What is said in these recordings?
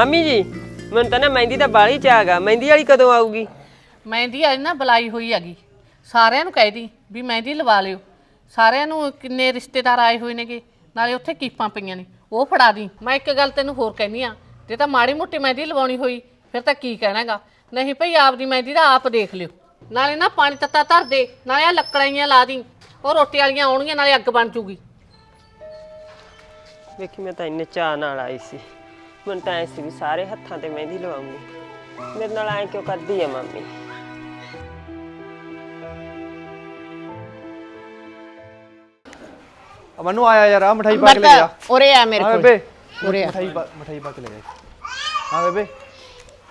ਮਾਮੀ ਜੀ ਮੈਨੂੰ ਤਾਂ ਨਾ ਮਹਿੰਦੀ ਦਾ ਬਾਲੀ ਚਾਗਾ ਮਹਿੰਦੀ ਵਾਲੀ ਕਦੋਂ ਆਊਗੀ? ਮਹਿੰਦੀ ਅੱਜ ਨਾ ਬੁਲਾਈ ਹੋਈ ਹੈਗੀ। ਸਾਰਿਆਂ ਨੂੰ ਕਹਿ ਦੀ ਵੀ ਮਹਿੰਦੀ ਲਵਾ ਲਿਓ। ਸਾਰਿਆਂ ਨੂੰ ਕਿੰਨੇ ਰਿਸ਼ਤੇਦਾਰ ਆਏ ਹੋਏ ਨੇਗੇ। ਨਾਲੇ ਉੱਥੇ ਕੀਪਾਂ ਪਈਆਂ ਨੇ। ਉਹ ਫੜਾ ਦੀ। ਮੈਂ ਇੱਕ ਗੱਲ ਤੈਨੂੰ ਹੋਰ ਕਹਿਨੀ ਆ ਤੇ ਤਾਂ ਮਾੜੀ ਮੋਟੀ ਮਹਿੰਦੀ ਲਵਾਉਣੀ ਹੋਈ ਫਿਰ ਤਾਂ ਕੀ ਕਹਿਣਾਗਾ? ਨਹੀਂ ਭਈ ਆਪਦੀ ਮਹਿੰਦੀ ਦਾ ਆਪ ਦੇਖ ਲਿਓ। ਨਾਲੇ ਨਾ ਪਾਣੀ ਤੱਤਾ ਧਰ ਦੇ ਨਾਲੇ ਆ ਲੱਕੜਾਈਆਂ ਲਾ ਦੀ। ਉਹ ਰੋਟੀ ਵਾਲੀਆਂ ਆਉਣਗੀਆਂ ਨਾਲੇ ਅੱਗ ਬਣ ਜੂਗੀ। ਵੇਖੀ ਮੈਂ ਤਾਂ ਇੰਨੇ ਚਾਹ ਨਾਲ ਆਈ ਸੀ। ਮੈਨੂੰ ਤਾਂ ਐ ਸੀ ਵੀ ਸਾਰੇ ਹੱਥਾਂ ਤੇ ਮਹਿੰਦੀ ਲਵਾਉਂਗੀ। ਮੇਰੇ ਨਾਲ ਐ ਕਿਉਂ ਕਰਦੀ ਆ ਮਾਮੀ? ਮੈਨੂੰ ਆਇਆ ਯਾਰ ਆ ਮਠਾਈ ਪਾ ਕੇ ਲੈ ਜਾ। ਉਰੇ ਆ ਮੇਰੇ ਹਾਂ ਕੋਲ ਬੇਬੇ ਉਰੇ ਆ। ਮਠਾਈ ਪਾ ਮਠਾਈ ਪਾ ਕੇ ਲੈ ਜਾ ਹਾਂ ਬੇਬੇ।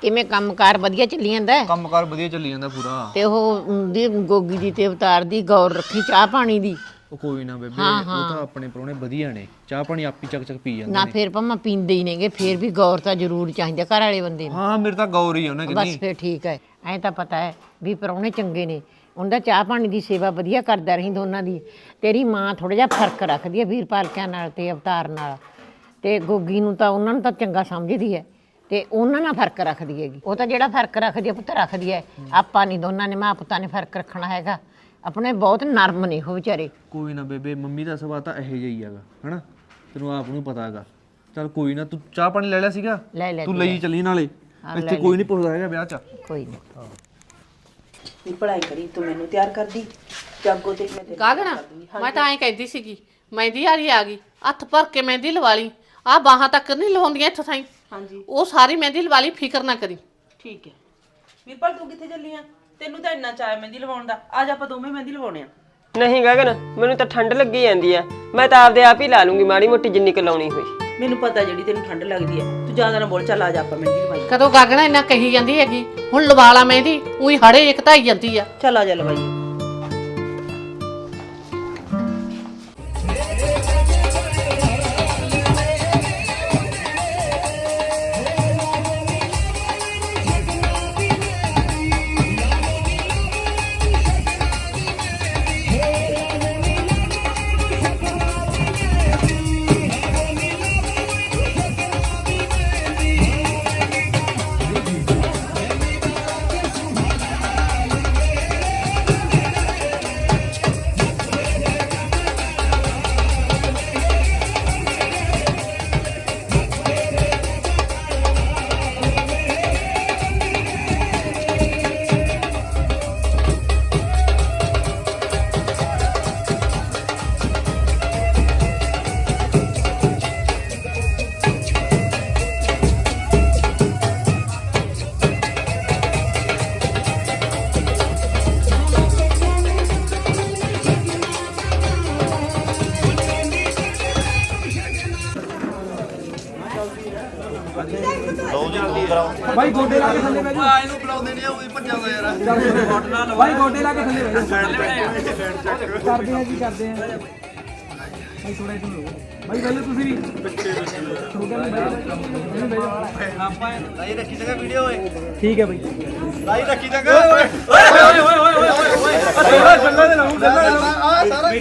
ਕਿਵੇਂ ਕੰਮਕਾਰ ਵਧੀਆ ਚੱਲੀ ਜਾਂਦਾ? ਹੈ? ਕੰਮਕਾਰ ਵਧੀਆ ਚੱਲੀ ਜਾਂਦਾ ਪੂਰਾ। ਤੇ ਉਹ ਦੀ ਗੋਗੀ ਦੀ ਤੇ ਅਵਤਾਰ ਦੀ ਗੌਰ ਰੱਖੀ ਚਾਹ ਪਾਣੀ ਦੀ। ਉਹ ਕੋਈ ਨਾ ਬੇਬੇ ਉਹ ਤਾਂ ਆਪਣੇ ਪਰੋਣੇ ਵਧੀਆ ਨੇ। ਚਾਹ ਪਾਣੀ ਆਪੀ ਚੱਕ ਚੱਕ ਪੀ ਜਾਂਦੇ ਨਾ ਫੇਰ ਭਾਵੇਂ ਪੀਂਦੇ ਹੀ ਨੇਗੇ ਫੇਰ ਵੀ ਗੌਰ ਤਾਂ ਜ਼ਰੂਰ ਚਾਹੀਦਾ ਘਰ ਵਾਲੇ ਬੰਦੇ ਨੂੰ। ਹਾਂ ਮੇਰੇ ਤਾਂ ਗੌਰ ਹੀ ਆ ਉਹਨੇ ਬਸ ਕਿੰਨੀ। ਫੇਰ ਠੀਕ ਹੈ। ਐਂ ਤਾਂ ਪਤਾ ਹੈ ਵੀ ਪਰੌਣੇ ਚੰਗੇ ਨੇ। ਉਹਦਾ ਚਾਹ ਪਾਣੀ ਦੀ ਸੇਵਾ ਵਧੀਆ ਕਰਦਾ ਰਹੀ ਦੋਨਾਂ ਦੀ। ਤੇਰੀ ਮਾਂ ਥੋੜਾ ਜਿਹਾ ਫ਼ਰਕ ਰੱਖਦੀ ਹੈ ਵੀਰਪਾਲ ਕਿਆਂ ਨਾਲ ਤੇ ਅਵਤਾਰ ਨਾਲ। ਤੇ ਗੋਗੀ ਨੂੰ ਤਾਂ ਉਹਨਾਂ ਨੂੰ ਤਾਂ ਚੰਗਾ ਸਮਝਦੀ ਹੈ। ਤੇ ਉਹਨਾਂ ਨਾਲ ਫ਼ਰਕ ਰੱਖਦੀ ਹੈਗੀ। ਉਹ ਤਾਂ ਜਿਹੜਾ ਫ਼ਰਕ ਰੱਖਦੀ ਹੈ ਪੁੱਤ ਰੱਖਦੀ ਹੈ। ਆਪਾਂ ਨਹੀਂ ਦੋਨਾਂ ਨੇ ਮਾਂ ਪੁੱਤਾਂ ਨੇ ਫ਼ਰਕ ਰੱਖਣਾ ਹੈਗਾ। ਆਪਣੇ ਬਹੁਤ ਨਰਮ ਨੇ ਉਹ ਵਿਚਾਰੇ। ਕੋਈ ਨਾ ਬੇਬੇ ਮੰਮੀ ਦਾ ਸੁਭਾਅ ਤਾਂ ਇਹੋ ਜਿਹਾ ਹੀ ਹੈਗਾ ਹਨਾ? ਤੈਨੂੰ ਆਪ ਨੂੰ ਪਤਾ ਹੈਗਾ। ਚੱਲ ਕੋਈ ਨਾ ਤੂੰ ਚਾਹ ਪਾਣੀ ਲੈ ਲਿਆ ਸੀਗਾ? ਲੈ ਲੈ ਤੂੰ ਲਈ ਚੱਲੀ ਨਾਲੇ। ਇੱਥੇ ਕੋਈ ਨਹੀਂ ਪੁੱਛਦਾ ਹੈਗਾ ਵਿਆਹ 'ਚ। ਕੋਈ ਨਹੀਂ ਦੀ ਪੜ੍ਹਾਈ ਕਰੀ ਤੂੰ ਮੈਨੂੰ ਤਿਆਰ ਕਰਦੀ। ਜਾਗੋ ਤੇ ਮੈਂ ਤੇਰੀ ਗਾਗਣਾ ਮੈਂ ਤਾਂ ਐਂ ਕਹਿੰਦੀ ਸੀਗੀ ਮਹਿੰਦੀ ਵਾਲੀ ਆ ਗਈ ਹੱਥ ਭਰ ਕੇ ਮਹਿੰਦੀ ਲਵਾ ਲਈ। ਆ ਬਾਹਾਂ ਤੱਕ ਨਹੀਂ ਲਵਾਉਂਦੀਆਂ ਇੱਥੋਂ ਤਾਈਂ। ਹਾਂਜੀ। ਉਹ ਸਾਰੀ ਮਹਿੰਦੀ ਲਵਾ ਲਈ ਫਿਕਰ ਨਾ ਕਰੀ। ਠੀਕ ਹੈ। ਵੀਰਪਾਲ ਤੂੰ ਕਿੱਥੇ ਚੱਲੀ ਆ? ਤੈਨੂੰ ਤਾਂ ਇੰਨਾ ਚਾਹ ਮਹਿੰਦੀ ਲਵਾਉਣ ਦਾ। ਅੱਜ ਆਪਾਂ ਦੋਵੇਂ ਮਹਿੰਦੀ ਲਵਾਉਣੇ ਆ। ਨਹੀਂ ਗਗਨ ਮੈਨੂੰ ਤਾਂ ਠੰਡ ਲੱਗੀ ਜਾਂਦੀ ਆ। ਮੈਂ ਤਾਂ ਆਪਦੇ ਆਪ ਹੀ ਲਾ ਲੂੰਗੀ ਮਾੜੀ ਮੋਟੀ ਜਿੰਨੀ ਕੁ ਲਾਉਣੀ ਹੋਈ। ਮੈਨੂੰ ਪਤਾ ਜਿਹੜੀ ਤੈਨੂੰ ਠੰਡ ਲੱਗਦੀ ਹੈ ਤੂੰ ਜ਼ਿਆਦਾ ਨਾ ਬੋਲ ਚੱਲ ਆ ਜਾ ਆਪਾਂ ਮਹਿੰਦੀ ਲਵਾਈ। ਕਦੋਂ ਗਾਗਣਾ ਇੰਨਾ ਕਹੀ ਜਾਂਦੀ ਹੈਗੀ? ਹੁਣ ਲਵਾ ਲਾ ਮਹਿੰਦੀ ਉਹੀ ਹੜੇ ਇੱਕ ਧਾਈ ਜਾਂਦੀ ਆ। ਚੱਲ ਆ ਜਾ ਲਵਾਈ। ਕਰਦੇ ਆ ਕੀ ਕਰਦੇ ਆ। ਭਾਈ ਥੋੜਾ ਇਧਰ ਹੋ ਭਾਈ, ਪਹਿਲੇ ਤੁਸੀਂ ਵੀ ਹੋ ਗਿਆ ਮੈਂ ਆਪਾਂ ਲਾਈ ਰੱਖੀ ਜਗ੍ਹਾ ਵੀਡੀਓ ਓਏ ਠੀਕ ਹੈ ਭਾਈ। ਲਾਈ ਰੱਖੀ ਜਗ੍ਹਾ ਓਏ ਓਏ ਓਏ ਓਏ ਓਏ ਓਏ ਓਏ ਗੱਲਾਂ ਦੇ ਲਾਉਂ ਗੱਲਾਂ ਦੇ ਲਾਉਂ ਆ ਸਾਰਾ ਓਏ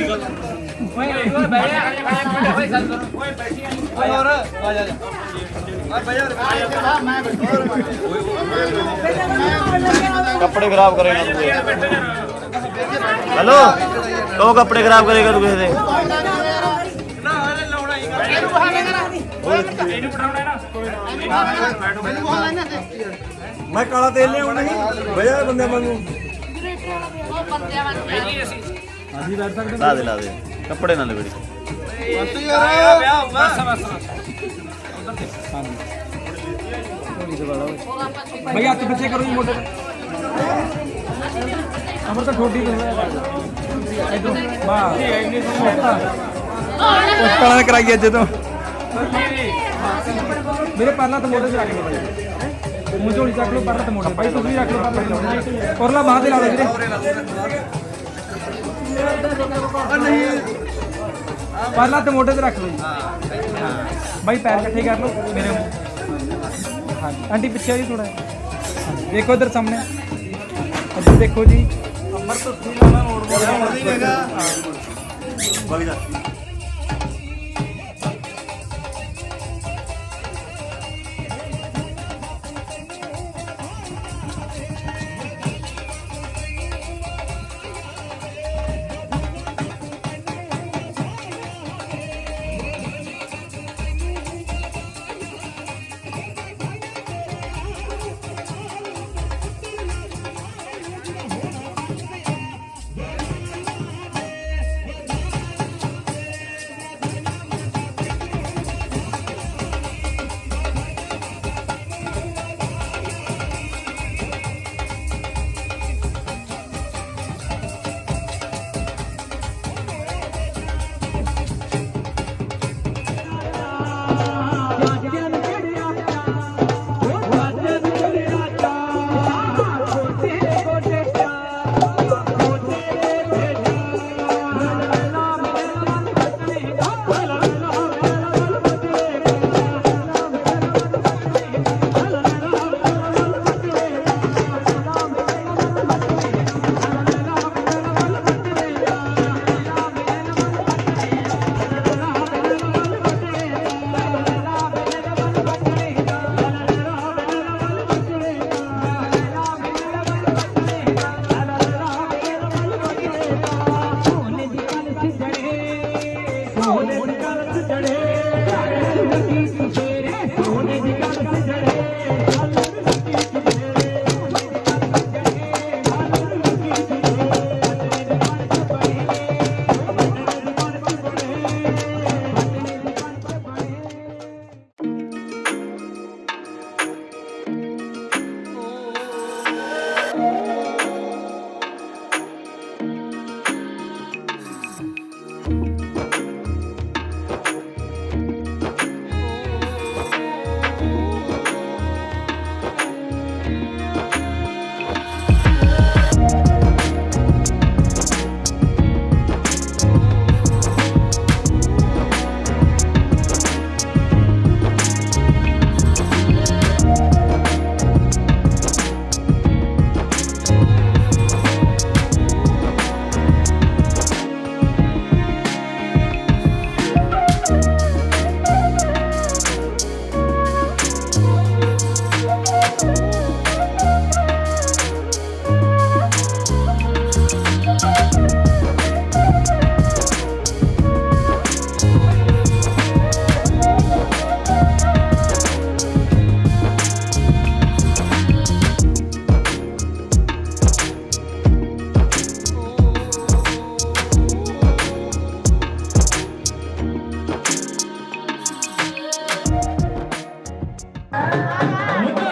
ਓਏ ਬਹਿ ਜਾ ਓਏ ਸਰ ਓਏ ਬੈਠੀ ਓਏ ਹੋਰ ਆ ਜਾ ਕੱਪੜੇ ਖਰਾਬ ਕਰੇਗਾ ਤੂੰ। ਹੈਲੋ? ਉਹ ਕੱਪੜੇ ਖਰਾਬ ਕਰੇਗਾ ਤੂੰ ਕਿਸੇ ਦੇ। ਮੈਂ ਕਾਲਾ ਤੇਲ ਲਿਆਉਣਾ ਨਹੀਂ ਬਜਾ ਬੰਦੇ ਵਾਂਗੂ। ਲਾ ਦੇ ਲਾ ਦੇ। ਕੱਪੜੇ ਨਾਲ ਲਵੇੜੀ ਭਾਈ ਹੱਥ ਪਿੱਛੇ ਕਰੋ ਜੀ ਮੋਟੇ ਅਮਰ ਤਾਂ ਠੋਡੀ ਤੋਂ ਇਦੋਂ ਵਾਹ ਕਰਾਈ ਅੱਜ ਤੋਂ। ਮੇਰੇ ਪਰਲਾ ਤਾਂ ਮੋਢੇ ਤੇ ਰੱਖ ਲਓ ਭਾਈ। ਮੂੰਹ ਚੱਕ ਲਓ, ਪਰਲਾ ਤੇ ਮੋਢੇ ਭਾਈ ਤੁਸੀਂ ਰੱਖ ਲਓ ਪਰਲਾ ਤੇ ਪਰਲਾ ਬਾਹ ਤੇ ਲਾ ਲਓ ਵੀਰੇ। ਪਰਲਾ ਤੇ ਮੋਢੇ ਤੇ ਰੱਖ ਲਓ ਜੀ। ਭਾਈ ਪੈਰ ਇਕੱਠੇ ਕਰ ਲਓ, ਮੇਰੇ ਹਾਂਜੀ ਆਂਟੀ ਪਿੱਛੇ ਜੀ ਥੋੜਾ ਦੇਖੋ ਇਧਰ ਸਾਹਮਣੇ। ਇੱਧਰ ਦੇਖੋ ਜੀ। ਅਮਰ ਤੋਂ ਸੀ ਨਾ ਮੋੜ Muito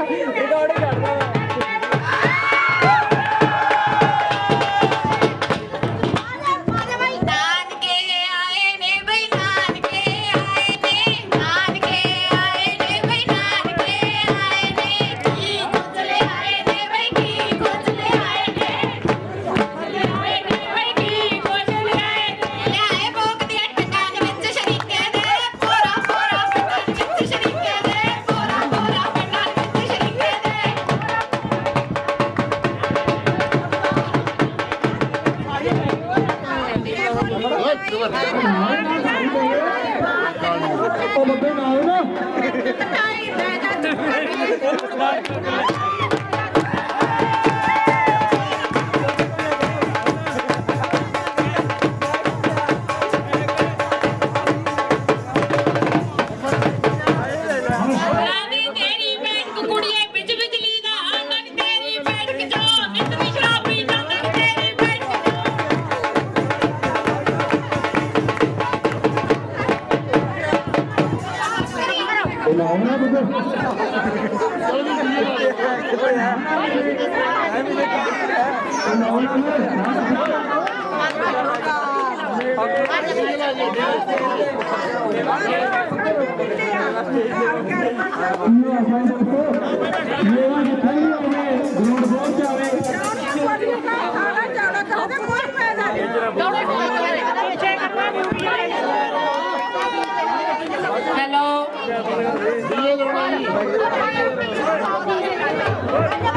ਇਹ What?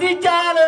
ਕਿਉਂ ਨਹੀਂ